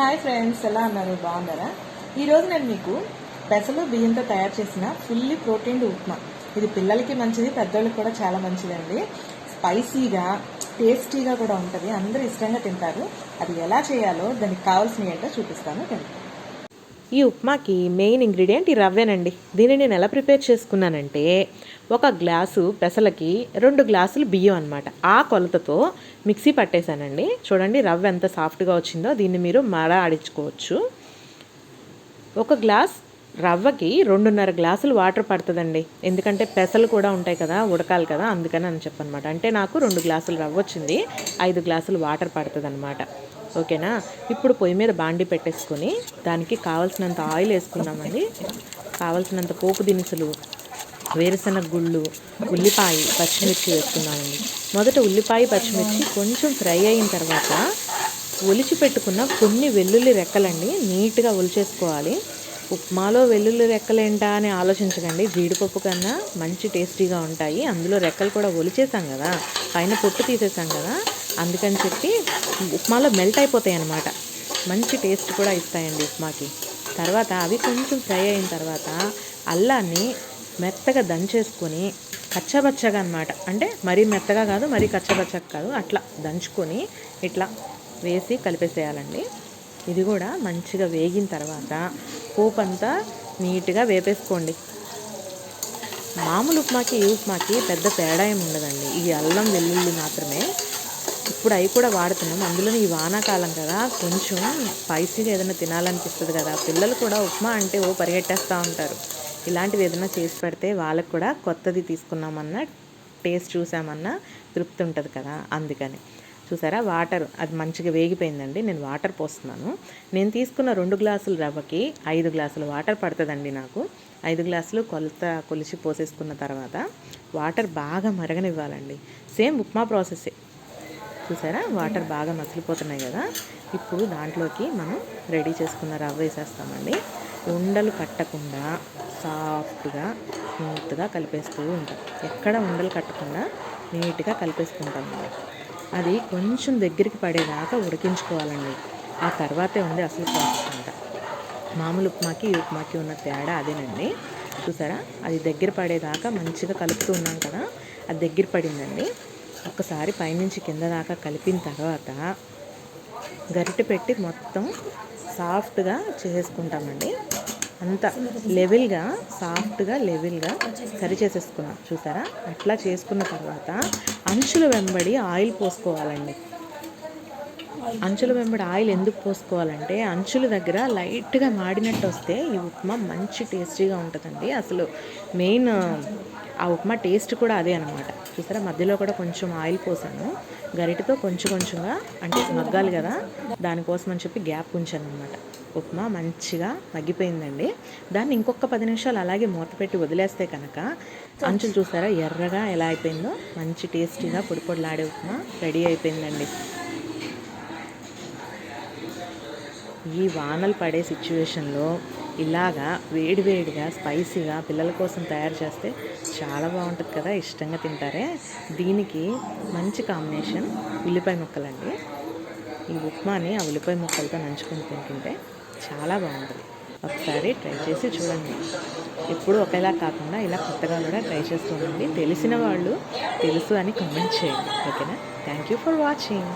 Hi friends ఎలా అన్నారు బాగున్నారా? ఈరోజు నేను మీకు పెసలు బియ్యంతో తయారు చేసిన ఫుల్లీ ప్రోటీన్ ఉప్మా. ఇది పిల్లలకి మంచిది పెద్దోళ్ళకి కూడా చాలా మంచిదండి. స్పైసీగా టేస్టీగా కూడా ఉంటుంది. అందరూ ఇష్టంగా తింటారు. అది ఎలా చేయాలో దానికి కావాల్సినవి ఏంటో చూపిస్తాను. తింటాను ఈ ఉప్మాకి మెయిన్ ఇంగ్రీడియంట్ ఈ రవ్వేనండి. దీన్ని నేను ఎలా ప్రిపేర్ చేసుకున్నానంటే ఒక గ్లాసు పెసలకి రెండు గ్లాసులు బియ్యం అనమాట ఆ కొలతతో మిక్సీ పట్టేశానండి. చూడండి రవ్వ ఎంత సాఫ్ట్గా వచ్చిందో దీన్ని మీరు మర ఆడించుకోవచ్చు. ఒక గ్లాస్ రవ్వకి రెండున్నర గ్లాసులు వాటర్ పడుతుందండి. ఎందుకంటే పెసలు కూడా ఉంటాయి కదా ఉడకాలి కదా అందుకని అని చెప్పనమాట. అంటే నాకు రెండు గ్లాసులు రవ్వ వచ్చింది ఐదు గ్లాసులు వాటర్ పడుతుంది అనమాట ఓకేనా? ఇప్పుడు పొయ్యి మీద బాండి పెట్టేసుకొని దానికి కావాల్సినంత ఆయిల్ వేసుకున్నామండి కావాల్సినంత పోపు దినుసులు వేరుశనగ గుళ్ళు ఉల్లిపాయ పచ్చిమిర్చి వేసుకున్నామండి మొదట ఉల్లిపాయ పచ్చిమిర్చి కొంచెం ఫ్రై అయిన తర్వాత ఒలిచి పెట్టుకున్న కొన్ని వెల్లుల్లి రెక్కలండి నీట్గా ఒలిచేసుకోవాలి. ఉప్మాలో వెల్లుల్లి రెక్కలేంటా అని ఆలోచించకండి. జీడిపప్పు కన్నా మంచి టేస్టీగా ఉంటాయి. అందులో రెక్కలు కూడా ఒలిచేసాం కదా. పైన పొట్టు తీసేసాం కదా. అందుకని చెప్పి ఉప్మాలో మెల్ట్ అయిపోతాయి అన్నమాట. మంచి టేస్ట్ కూడా ఇస్తాయండి ఉప్మాకి. తర్వాత అవి కొంచెం ఫ్రై అయిన తర్వాత అల్లాన్ని మెత్తగా దంచేసుకొని కచ్చబచ్చగా అనమాట అంటే మరీ మెత్తగా కాదు మరీ కచ్చబచ్చగా కాదు అట్లా దంచుకొని ఇట్లా వేసి కలిపేసేయాలండి. ఇది కూడా మంచిగా వేగిన తర్వాత పోపు అంతా నీట్గా వేపేసుకోండి. మామూలు ఉప్మాకి ఈ ఉప్మాకి పెద్ద తేడా ఏమి ఉండదండి. ఈ అల్లం వెల్లుల్లి మాత్రమే ఇప్పుడు అవి కూడా వాడుతున్నాం. అందులో ఈ వానాకాలం కదా కొంచెం స్పైసీగా ఏదైనా తినాలనిపిస్తుంది కదా. పిల్లలు కూడా ఉప్మా అంటే ఓ పరిగెట్టేస్తూ ఉంటారు. ఇలాంటివి ఏదైనా చేసి పెడితే వాళ్ళకు కూడా కొత్తది తీసుకున్నామన్నా టేస్ట్ చూసామన్నా తృప్తి ఉంటుంది కదా అందుకని. చూసారా? వాటర్ అది మంచిగా వేగిపోయిందండి. నేను వాటర్ పోస్తున్నాను. నేను తీసుకున్న రెండు గ్లాసుల రవ్వకి ఐదు గ్లాసులు వాటర్ పడుతుందండి నాకు. ఐదు గ్లాసులు కొలత కొలిచి పోసేసుకున్న తర్వాత వాటర్ బాగా మరగనివ్వాలండి. సేమ్ ఉప్మా ప్రాసెసే చూసారా? వాటర్ బాగా మసిలిపోతున్నాయి కదా. ఇప్పుడు దాంట్లోకి మనం రెడీ చేసుకున్న రవ్వ వేసేస్తామండి. ఉండలు కట్టకుండా సాఫ్ట్గా స్మూత్గా కలిపేస్తూ ఉంటాం. ఎక్కడ ఉండలు కట్టకుండా నీట్గా కలిపేసుకుంటాం మనం. అది కొంచెం దగ్గరికి పడేదాకా ఉడికించుకోవాలండి. ఆ తర్వాతే ఉంది అసలు ప్రాసెస్ అంట. మామూలు ఉప్మాకి ఈ ఉప్మాకి ఉన్న తేడా అదేనండి. చూసారా? అది దగ్గర పడేదాకా మంచిగా కలుపుతూ ఉన్నాం కదా. అది దగ్గర పడిందండి. ఒకసారి పైనుంచి కింద దాకా కలిపిన తర్వాత గరిటె పెట్టి మొత్తం సాఫ్ట్గా చేసుకుంటామండి అంత లెవెల్గా సాఫ్ట్గా లెవెల్గా సరి చేసేసుకున్నాం. చూసారా? అట్లా చేసుకున్న తర్వాత అంచుల వెంబడి ఆయిల్ పోసుకోవాలండి. అంచుల వెంబడి ఆయిల్ ఎందుకు పోసుకోవాలంటే అంచుల దగ్గర లైట్గా మాడినట్టు వస్తే ఈ ఉప్మా మంచి టేస్టీగా ఉంటుందండి. అసలు మెయిన్ ఆ ఉప్మా టేస్ట్ కూడా అదే అనమాట చూసారా మధ్యలో కూడా కొంచెం ఆయిల్ పోసాను. గరిటతో కొంచెం కొంచెంగా అంటే మగ్గాలి కదా దానికోసం అని చెప్పి గ్యాప్ ఉంచాను అనమాట ఉప్మా మంచిగా మగ్గిపోయిందండి. దాన్ని ఇంకొక పది నిమిషాలు అలాగే మూత పెట్టి వదిలేస్తే కనుక అంచులు చూసారా ఎర్రగా ఎలా అయిపోయిందో మంచి టేస్టీగా పొడి పొడిలాడే ఉప్మా రెడీ అయిపోయిందండి. ఈ వానలు పడే సిచ్యువేషన్లో ఇలాగా వేడివేడిగా స్పైసీగా పిల్లల కోసం తయారు చేస్తే చాలా బాగుంటుంది కదా ఇష్టంగా తింటారే. దీనికి మంచి కాంబినేషన్ ఉల్లిపాయ ముక్కలండి. ఈ ఉప్మాని ఆ ఉల్లిపాయ ముక్కలతో నంచుకొని తింటుంటే చాలా బాగుంటుంది. ఒకసారి ట్రై చేసి చూడండి. ఎప్పుడు ఒకేలా కాకుండా ఇలా కొత్తగా కూడా ట్రై చేస్తూ ఉండండి. తెలిసిన వాళ్ళు తెలుసు అని కామెంట్ చేయండి. ఓకేనా? Thank you for watching.